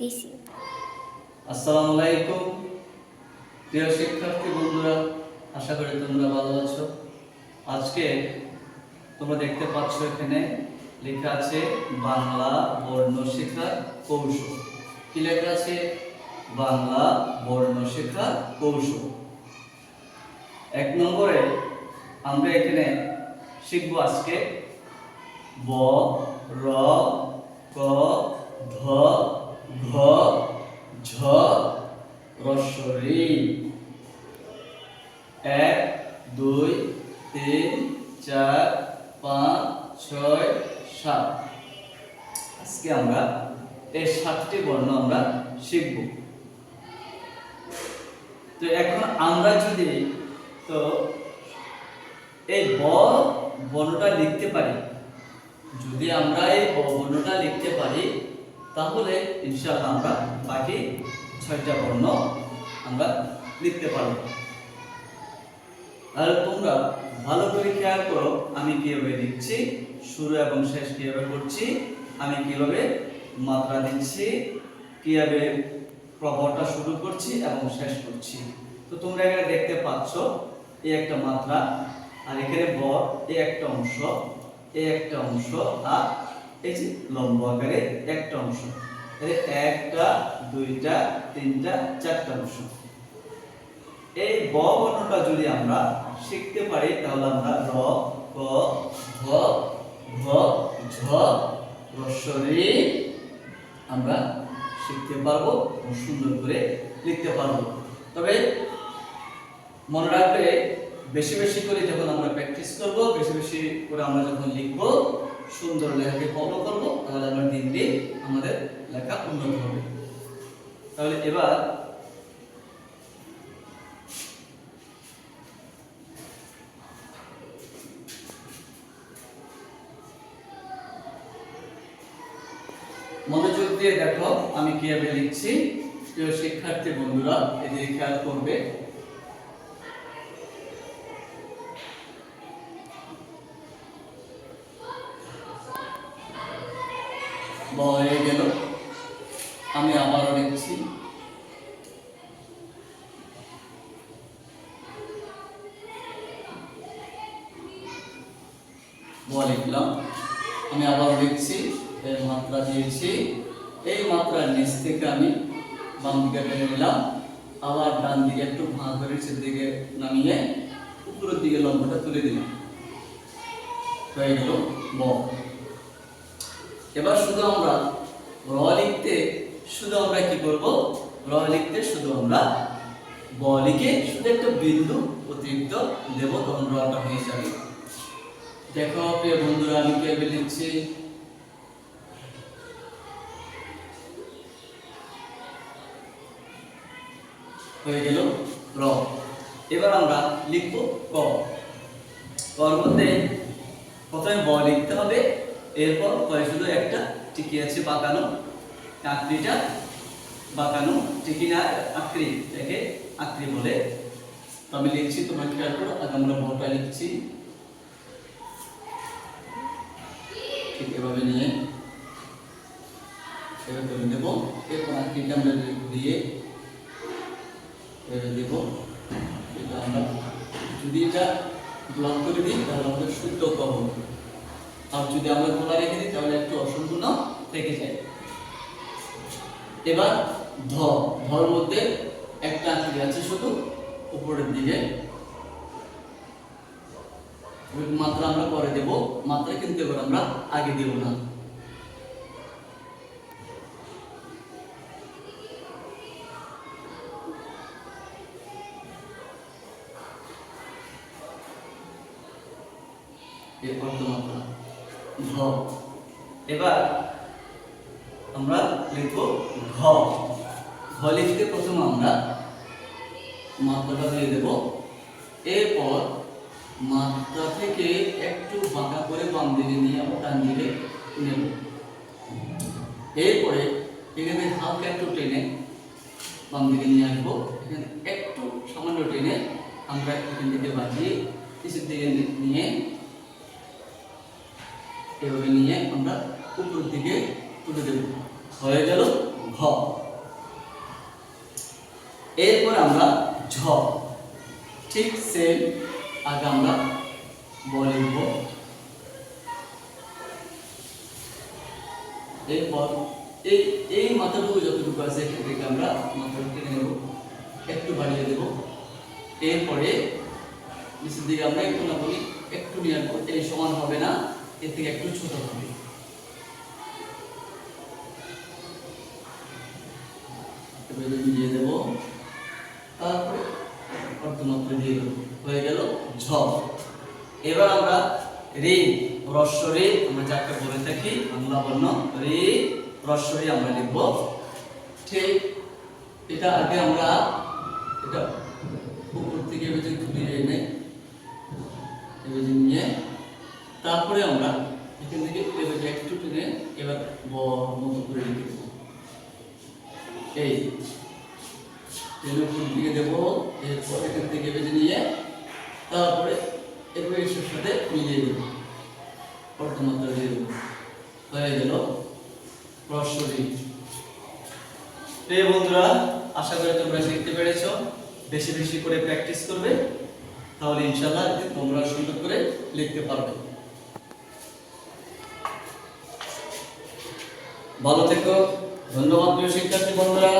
দিছি। আসসালামু আলাইকুম। প্রিয় শিক্ষার্থী বন্ধুরা, আশা করি তোমরা ভালো আছো। আজকে তোমরা দেখতে পাচ্ছ এখানে লেখা আছে বাংলা বর্ণ শেখার কৌশল। কি লেখা আছে? বাংলা বর্ণ শেখার কৌশল। এক নম্বরে আমরা এখানে শিখব আজকে ব, র, ক, ধ ঘ, ঝ রস্বরী এক, দুই, তিন, চার, পাঁচ, ছয়, সাত। আজকে আমরা এই সাতটি বর্ণ আমরা শিখব। তো এখন আমরা যদি তো এই ব বর্ণটা লিখতে পারি, যদি আমরা এই ব বর্ণটা লিখতে পারি তাহলে ইনশাআল্লাহ আমরা বাকি ছয়টা বর্ণ আমরা লিখতে পারব। তাহলে তোমরা ভালো করে খেয়াল করো, আমি কীভাবে লিখছি, শুরু এবং শেষ কীভাবে করছি, আমি কীভাবে মাত্রা দিচ্ছি, কীভাবে প্রভাবটা শুরু করছি এবং শেষ করছি। তো তোমরা এখানে দেখতে পাচ্ছ এই একটা মাত্রা, আর এখানে বর এই একটা অংশ এই একটা অংশ, আর এই যে লম্ব আকারে একটা অংশ। একটা, দুইটা, তিনটা, চারটা অংশ। এই ব বর্ণটা যদি আমরা শিখতে পারি, তাহলে আমরা র, ক ধ ঘ, ঝ রস্বরী আমরা শিখতে পারব সুন্দর করে লিখতে পারব। তবে মনে রাখবে বেশি বেশি করে যখন আমরা প্র্যাকটিস করব, বেশি বেশি করে আমরা যখন লিখব, সুন্দর লেখাকে ফলো করব, তাহলে আমরা দিন দিন আমাদের লেখা উন্নত হবে। তাহলে এবার মনোযোগ দিয়ে দেখো আমি কীভাবে লিখছি। প্রিয় শিক্ষার্থী বন্ধুরা, এদিকে খেয়াল করবে। হয়ে গেল। আমি আবারও লিখছি। ব লিখলাম। আমি আবার লিখছি, এর মাত্রা দিয়েছি। এই মাত্রার নিচ থেকে আমি বাম দিকে টেনে নিলাম। আবার ডান দিকে একটু ভাঁ করে নিচের দিকে নামিয়ে উপরের দিকে লম্বটা তুলে দিলাম। হয়ে গেল ব এবার শুধু আমরা র লিখতে, শুধু আমরা কি করব? র লিখতে শুধু আমরা ব লিখে শুধু একটা বিন্দু অতিরিক্ত দেব, তখন রটা হয়ে যাবে। দেখো, প্রিয় বন্ধুরা, আমি কীভাবে লিখছি? হয়ে গেল র। এবার আমরা লিখব ক। কর মধ্যে প্রথমে ব লিখতে হবে এরপর কয়ে শুধু একটা টিকি আছে বাঁকানো আকৃতিটা বাঁকানো, টিকি না আকৃতি একে আকৃতি বলে। আমি লিখছি, তোমরা খেয়াল করো, আগে আমরা বটা লিখছি। ঠিক এভাবে নিয়ে এভাবে করে নেব। এরপর আকৃতিটা আমরা দিয়ে দেব। এটা আমরা যদি এটা ব্লক করে দিই, তাহলে আমাদের শুদ্ধ ক হবে। আর যদি আমরা খোলা রেখে দিই, তাহলে একটু অসম্পূর্ণ থেকে যায়। এবার ধ, ধর মধ্যে একটা আকৃতি আছে শুধু উপরের দিকে। মাত্রা আমরা পরে দেব, মাত্রা কিন্তু এবার আমরা আগে দেব না। এই অর্ধমাত্রা ঘ। এবার আমরা লিখব ঘ। ঘ লিখতে প্রথম আমরা মাত্রাটা দিয়ে দেব। এরপর মাত্রা থেকে একটু বাঁকা করে বাম দিকে নিয়ে আমরা ডান দিকে নেব। এরপরে এখানে হালকা একটু টেনে বাম দিকে নিয়ে আসব। এখানে একটু সামান্য টেনে আমরা এখান থেকে বাজিয়ে নিচের দিকে নিয়ে এভাবে নিয়ে আমরা উপরের দিকে তুলে দেব। হয়ে গেল ঘ। আমরা ঝ। ঠিক সেম আগে আমরা ব লিখব। এরপর এই এই মাথাটুকু যতটুকু আছে এখান থেকে আমরা মাথাটুকু টেনে নেব। একটু বাড়িয়ে দেব। এরপরে নিচের দিকে আমরা একটু না বলি, একটু নিয়ে আসব। এই সমান হবে না। এর থেকে একটু ছোট হবে। এবারে দিয়ে দেব। তারপরে হয়ে গেল ঝ। এবার আমরা রে, রস্য রে, আমরা যাকে বলে থাকি বাংলা রে, রস্য রে আমরা লিখব। ঠিক, এটা আগে আমরা এটা উপর থেকে এভাবে ঘুরিয়ে এনে এভাবে নিয়ে তারপরে আমরা এখান থেকে এবার একটু টেনে এবার ব মতো করে লিখে দেবো। এই টেনে উপর দিকে দেবো, এরপর এখান থেকে বেঁধে নিয়ে তারপরে এরপর এর সাথে মিলিয়ে দেবো অর্ধমাত্রা দিয়ে দেবো। হয়ে গেল রসরি প্রিয় বন্ধুরা, আশা করি তোমরা শিখতে পেরেছ। বেশি বেশি করে প্র্যাকটিস করবে, তাহলে ইনশাআল্লাহ একদিন তোমরা সুন্দর করে লিখতে পারবে। ভালো থেকো। ধন্যবাদ প্রিয় শিক্ষার্থী বন্ধুরা।